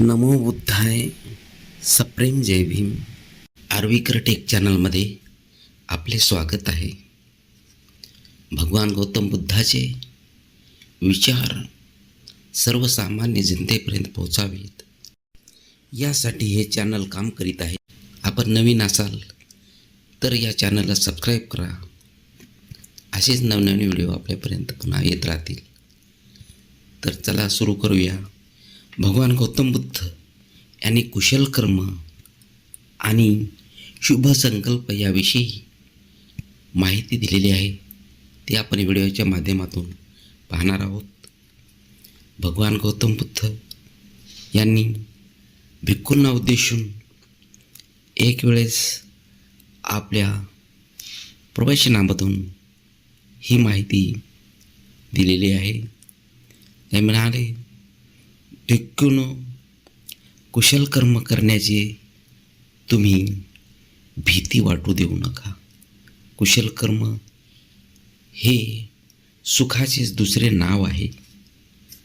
नमो बुद्धाय सप्रेम जय भीम. आर्विकर टेक चॅनलमध्ये आपले स्वागत आहे. भगवान गौतम बुद्धाचे विचार सर्वसामान्य जनतेपर्यंत पोहोचावेत. यासाठी हे चॅनल काम करीत आहे. आपण नवीन असाल तर या चॅनलला सबस्क्राईब करा. असेच नवनवीन व्हिडिओ आपल्यापर्यंत पुन्हा येत राहतील. तर चला सुरू करूया. भगवान गौतम बुद्ध यांनी कुशल कर्म आणि शुभ संकल्प याविषयी माहिती दिलेली आहे ती आपण व्हिडिओच्या माध्यमातून पाहणार आहोत. भगवान गौतम बुद्ध यांनी भिक्खूंना उद्देशून एक वेळेस आपल्या प्रवचनामधून ही माहिती दिलेली आहे. ते म्हणाले टेकून कुशल कर्म करण्याची तुम्ही भीती वाटू देऊ नका. कुशल कर्म हे सुखाचेच दुसरे नाव आहे.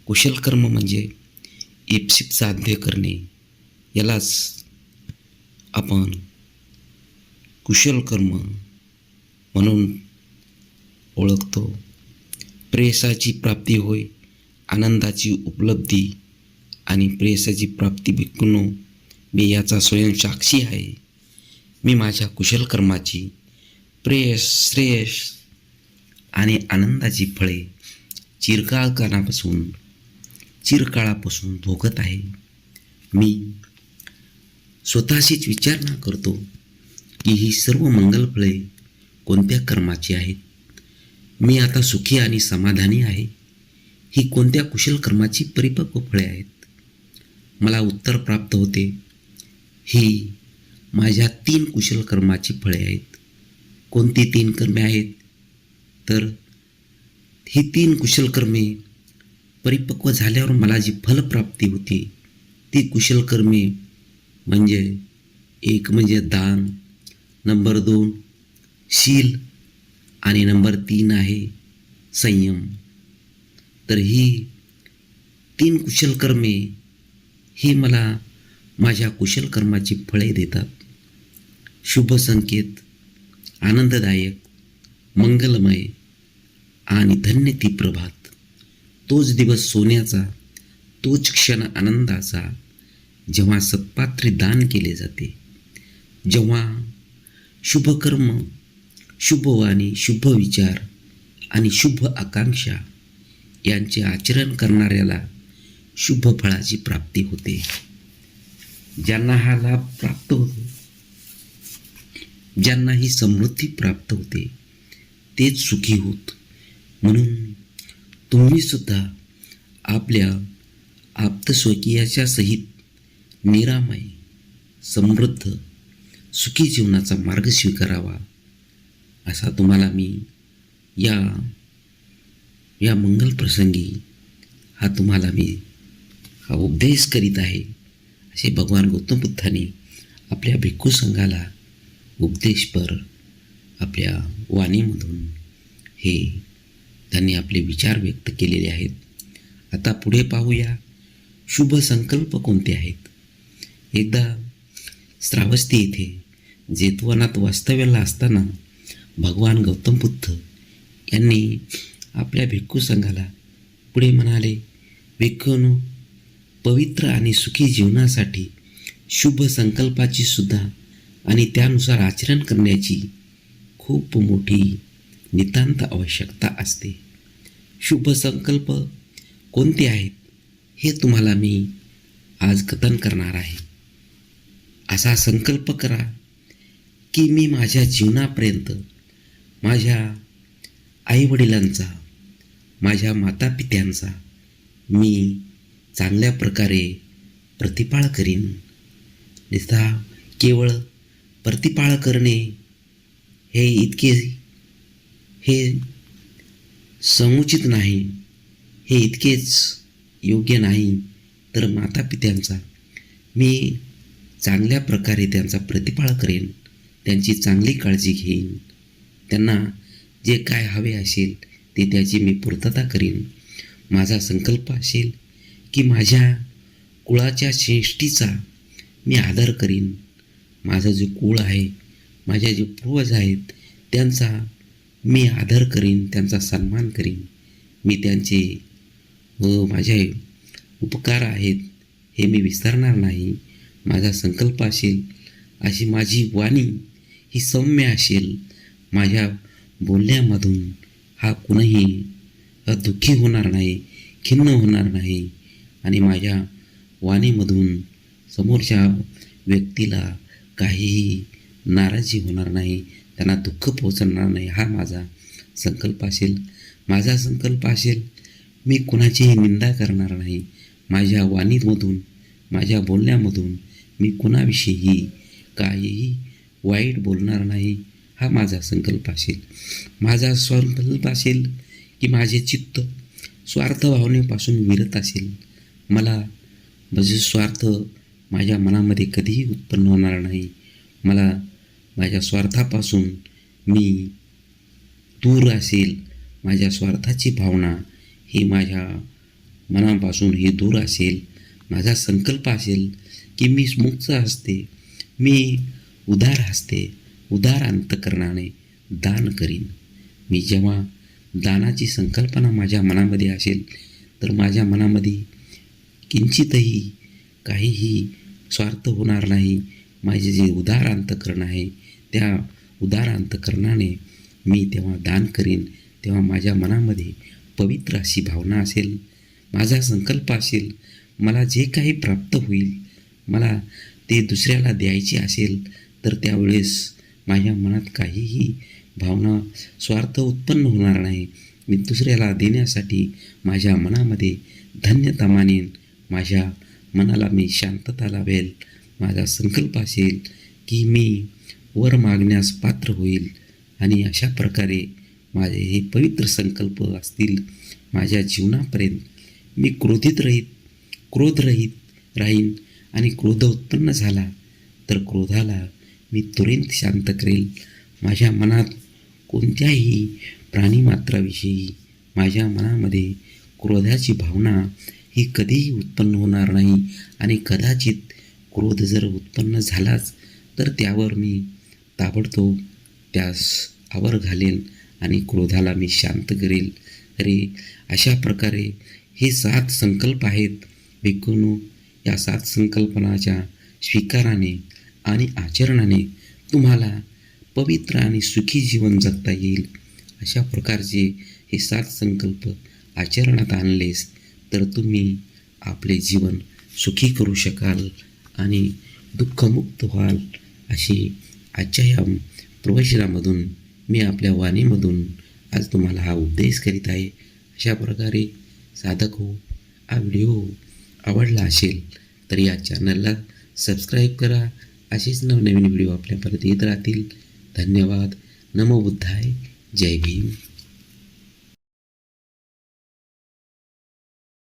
कुशल कर्म म्हणजे इप्सित साध्य करणे. यालाच आपण कुशल कर्म म्हणून ओळखतो. प्रेसाची प्राप्ती होय आनंदाची उपलब्धी आणि प्रेयसाची प्राप्ती भिक्खूनो मी याचा स्वयंसाक्षी आहे. मी माझ्या कुशल कर्माची प्रेयस श्रेयस आणि आनंदाची फळे चिरकाळकानापासून चिरकाळापासून भोगत आहे. मी स्वतःशीच विचारणा करतो की ही सर्व मंगल फळे कोणत्या कर्माची आहेत? मी आता सुखी आणि समाधानी आहे. ही कोणत्या कुशल कर्माची परिपक्व फळे आहेत? मला उत्तर प्राप्त होते. ही माझ्या तीन कुशल कर्माची फळे आहेत. कोणती तीन कर्मे आहेत? तर ही तीन कुशल कर्मे परिपक्व झाल्यावर मला जी फलप्राप्ती होती ती कुशल कर्मे म्हणजे एक म्हणजे दान नंबर दोन शील आणि नंबर तीन आहे संयम. तर ही तीन कुशल कर्मे हे मला माझ्या कुशल कर्माची फळे देतात. शुभ संकेत आनंददायक मंगलमय आणि धन्य ती प्रभात. तोच दिवस सोन्याचा तोच क्षण आनंदाचा जेव्हा सत्पात्री दान केले जाते जेव्हा शुभकर्म शुभवाणी शुभ विचार आणि शुभ आकांक्षा यांचे आचरण करणाऱ्याला शुभ फळाची प्राप्ती होते. ज्यांना हा लाभ प्राप्त होतो ज्यांना ही समृद्धी प्राप्त होते तेच सुखी होत. म्हणून तुम्ही सुद्धा आपल्या आप्तस्वकीयाच्या सहित निरामय समृद्ध सुखी जीवनाचा मार्ग स्वीकारावा असा तुम्हाला मी या या मंगल प्रसंगी हा तुम्हाला मी हा उपदेश करीत आहे. असे भगवान गौतम बुद्धांनी आपल्या भिक्खू संघाला उपदेशपर आपल्या वाणीमधून हे त्यांनी आपले विचार व्यक्त केलेले आहेत. आता पुढे पाहूया शुभ संकल्प कोणते आहेत? एकदा श्रावस्ती येथे जेतवनात वास्तव्याला असताना भगवान गौतम बुद्ध यांनी आपल्या भिक्खू संघाला पुढे म्हणाले भिक्खूनो पवित्र आणि सुखी जीवनासाठी शुभ संकल्पाची सुद्धा आणि त्यानुसार आचरण करण्याची खूप मोठी नितांत आवश्यकता असते. शुभ संकल्प कोणते आहेत हे तुम्हाला मी आज कथन करणार आहे. असा संकल्प करा की मी माझ्या जीवनापर्यंत माझ्या आईवडिलांचा माझ्या मातापित्यांचा मी चांगल्या प्रकारे प्रतिपाळ करीन. निस्ता केवळ प्रतिपाळ करणे हे इतके हे समुचित नाही हे इतकेच योग्य नाही. तर मातापित्यांचा मी चांगल्या प्रकारे त्यांचा प्रतिपाळ करेन त्यांची चांगली काळजी घेईन. त्यांना जे काय हवे असेल ते त्याची मी पूर्तता करीन. माझा संकल्प असेल की माझ्या कुळाच्या श्रेष्ठीचा मी आदर करीन. माझं जे कुळ आहे माझ्या जे पूर्वज आहेत त्यांचा मी आदर करीन त्यांचा सन्मान करीन. मी त्यांचे व माझे उपकार आहेत हे मी विसरणार नाही. माझा संकल्प असेल अशी माझी वाणी ही सौम्य असेल. माझ्या बोलण्यामधून हा कुणीही दुःखी होणार नाही खिन्न होणार नाही. आणि माझ्या वाणीमधून समोरच्या व्यक्तीला काहीही नाराजी होणार नाही त्यांना दुःख पोचणार नाही हा माझा संकल्प असेल. माझा संकल्प असेल मी कुणाचीही निंदा करणार नाही. माझ्या वाणीमधून माझ्या बोलण्यामधून मी कुणाविषयीही काहीही वाईट बोलणार नाही हा माझा संकल्प असेल. माझा संकल्प असेल की माझे चित्त स्वार्थ भावनेपासून विरत असेल. मला म्हणजे स्वार्थ माझ्या मनामध्ये कधीही उत्पन्न होणार नाही. मला माझ्या स्वार्थापासून मी दूर असेल. माझ्या स्वार्थाची भावना ही माझ्या मनापासून ही दूर असेल. माझा संकल्प असेल की मी मुक्त असते. मी उदार असते. उदार अंतकरणाने दान करीन. मी जेव्हा दानाची संकल्पना माझ्या मनामध्ये असेल तर माझ्या मनामध्ये किंचितही काहीही स्वार्थ होणार नाही. माझे जे उदार अंतकरण आहे त्या उदार अंतकरणाने मी तेव्हा दान करीन तेव्हा माझ्या मनामध्ये पवित्र अशी भावना असेल माझा संकल्प असेल मला जे काही प्राप्त होईल मला ते दुसऱ्याला द्यायचे असेल तर त्यावेळेस माझ्या मनात काहीही भावना स्वार्थ उत्पन्न होणार नाही. मी दुसऱ्याला देण्यासाठी माझ्या मनामध्ये धन्यता मानेन. माझ्या मनाला मी शांतता लावेल. माझा संकल्प असेल की मी वर मागण्यास पात्र होईल. आणि अशा प्रकारे माझे हे पवित्र संकल्प असतील माझ्या जीवनापर्यंत. मी क्रोधित रहित क्रोधरहित राहीन आणि क्रोध उत्पन्न झाला तर क्रोधाला मी तुरंत शांत करेल. माझ्या मनात कोणत्याही प्राणीमात्राविषयी माझ्या मनामध्ये क्रोधाची भावना ही कधीही उत्पन्न होणार नाही आणि कदाचित क्रोध जर उत्पन्न झालाच तर त्यावर मी ताबडतोब त्यास आवर घालेन आणि क्रोधाला मी शांत करेल. अरे अशा प्रकारे हे सात संकल्प आहेत. भिक्खूंनो या सात संकल्पनाच्या स्वीकाराने आणि आचरणाने तुम्हाला पवित्र आणि सुखी जीवन जगता येईल. अशा प्रकारचे हे सात संकल्प आचरणात आणलेस तर तुम्ही आपले जीवन सुखी करू शकाल आणि दुःखमुक्त व्हाल अशी आजच्या या प्रवचनामधून मी आपल्या वाणीमधून आज तुम्हाला हा उपदेश करीत आहे. अशा प्रकारे साधक हो हा व्हिडिओ आवडला असेल तर या चॅनलला सबस्क्राईब करा. असेच नवनवीन व्हिडिओ आपल्यापर्यंत येत राहतील. धन्यवाद. नमो बुद्धाय. जय भीम.